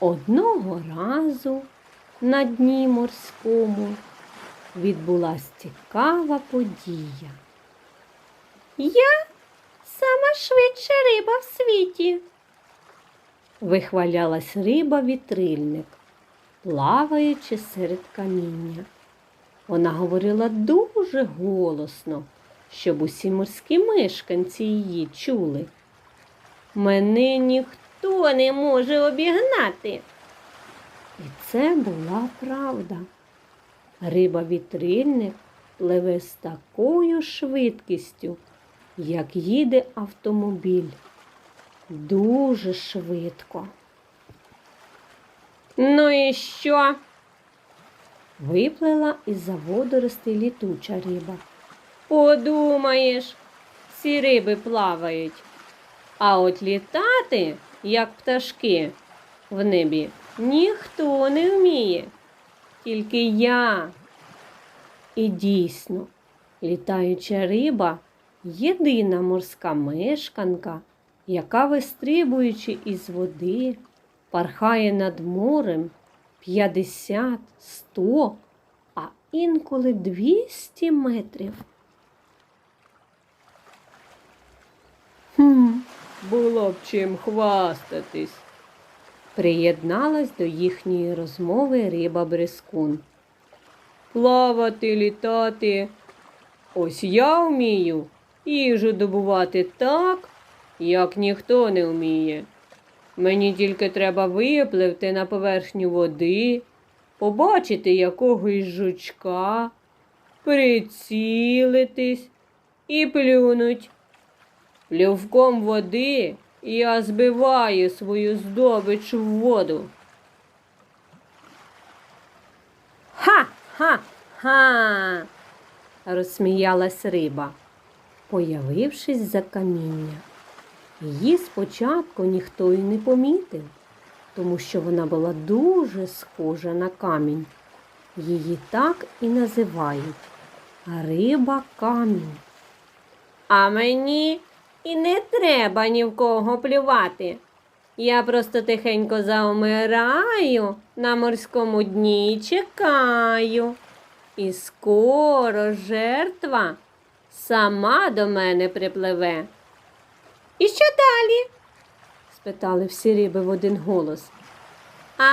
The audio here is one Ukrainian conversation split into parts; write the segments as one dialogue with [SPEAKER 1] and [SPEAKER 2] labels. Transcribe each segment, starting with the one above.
[SPEAKER 1] Одного разу на дні морському відбулась цікава подія. Я сама швидша риба в світі, вихвалялась риба вітрильник, плаваючи серед каміння. Вона говорила дуже голосно, щоб усі морські мешканці її чули. Мене ніхто не може обігнати. І це була правда. Риба вітрильник пливе з такою швидкістю, як їде автомобіль. Дуже швидко. Ну і що? Виплила із-за водоростей літуча риба. Подумаєш, всі риби плавають. А от літати, як пташки, в небі ніхто не вміє, тільки я. І дійсно, літаюча риба єдина морська мешканка, яка, вистрибуючи із води, пархає над морем 50, 100, а інколи 200 метрів. Хм, було б чим хвастатись. Приєдналась до їхньої розмови риба Брескун. Плавати, літати. Ось я вмію їжу добувати так, як ніхто не вміє. Мені тільки треба випливти на поверхню води, побачити якогось жучка, прицілитись і плюнуть. Плювком води я збиваю свою здобич в воду. Ха-ха-ха. розсміялась риба, появившись за каміння. Її спочатку ніхто й не помітив, тому що вона була дуже схожа на камінь. Її так і називають риба камінь. А мені і не треба ні в кого плювати. Я просто тихенько заумираю на морському дні чекаю. І скоро жертва сама до мене припливе. І що далі? спитали всі риби в один голос. А,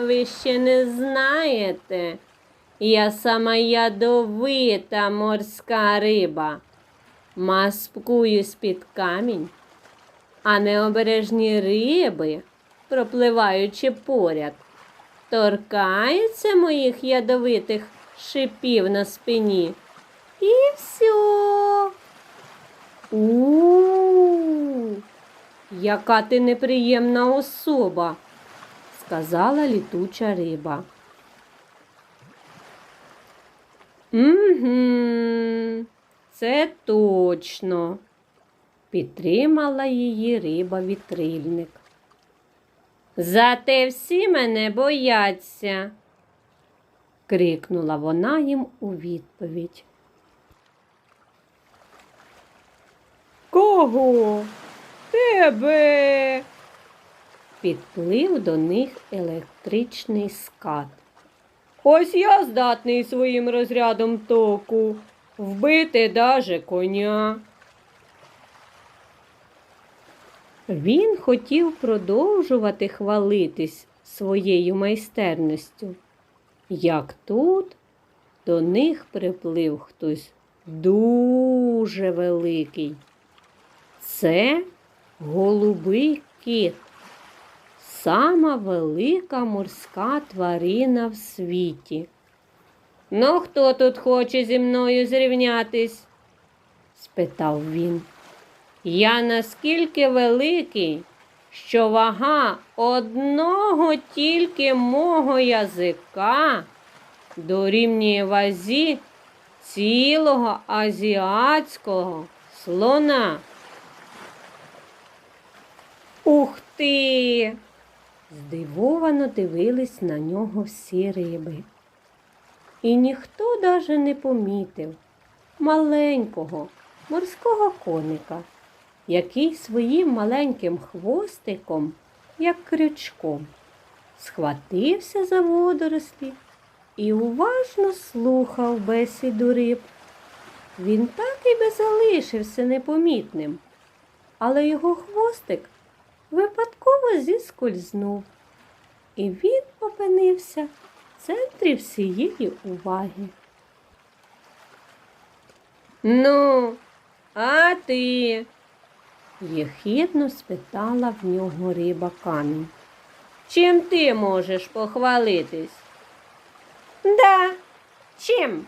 [SPEAKER 1] ви ще не знаєте. Я сама ядовита морська риба. Маскую з-під камінь, а необережні риби, пропливаючи поряд, торкаються моїх ядовитих шипів на спині. І все. У, яка ти неприємна особа, сказала літуча риба. Угу, це точно, підтримала її риба вітрильник. Зате всі мене бояться, крикнула вона їм у відповідь. Кого? Тебе. Підплив до них електричний скат. Ось я здатний своїм розрядом току вбити даже коня. Він хотів продовжувати хвалитись своєю майстерністю. Як тут до них приплив хтось дуже великий. Це голубий кит, сама велика морська тварина в світі. Ну, хто тут хоче зі мною зрівнятись? спитав він. Я наскільки великий, що вага одного тільки мого язика дорівнює вазі цілого азіатського слона. Ух ти! Здивовано дивились на нього всі риби. І ніхто даже не помітив маленького морського коника, який своїм маленьким хвостиком як крючком, схватився за водорослі і уважно слухав бесіду риб. Він так і би залишився непомітним, але його хвостик випадково зіскользнув, і він опинився центрі всієї уваги. Ну, а ти? єхидно спитала в нього риба камінь. Чим ти можеш похвалитись? Да, чим?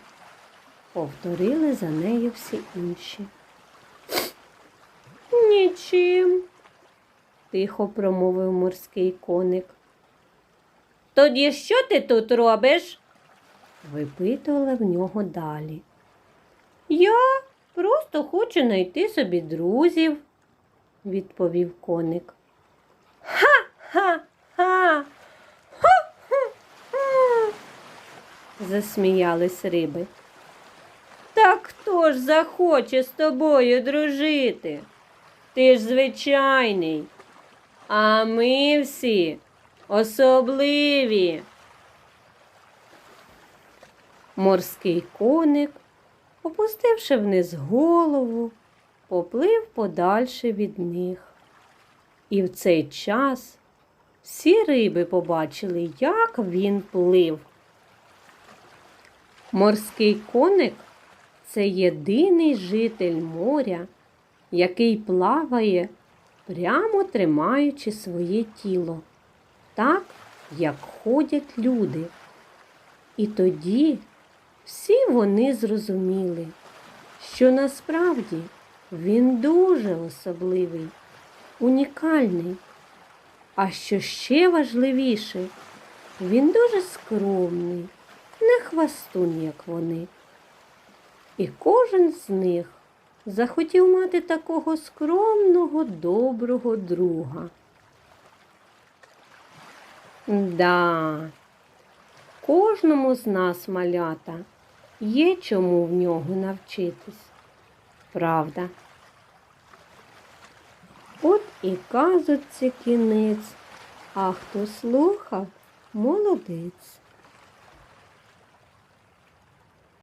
[SPEAKER 1] повторили за нею всі інші. Нічим, тихо промовив морський коник. Тоді що ти тут робиш? випитували в нього далі. Я просто хочу знайти собі друзів, відповів коник. Ха-ха-ха. Ха-ха-ха. Засміялись риби. Так хто ж захоче з тобою дружити? Ти ж звичайний, а ми всі особливі. Морський коник, опустивши вниз голову, поплив подальше від них. І в цей час всі риби побачили, як він плив. Морський коник це єдиний житель моря, який плаває, прямо тримаючи своє тіло, так, як ходять люди. І тоді всі вони зрозуміли, що насправді він дуже особливий, унікальний. А що ще важливіше, він дуже скромний, не хвастун, як вони. І кожен з них захотів мати такого скромного, доброго друга. Да, кожному з нас, малята, є чому в нього навчитись. Правда? От і казочці кінець, а хто слухав, молодець.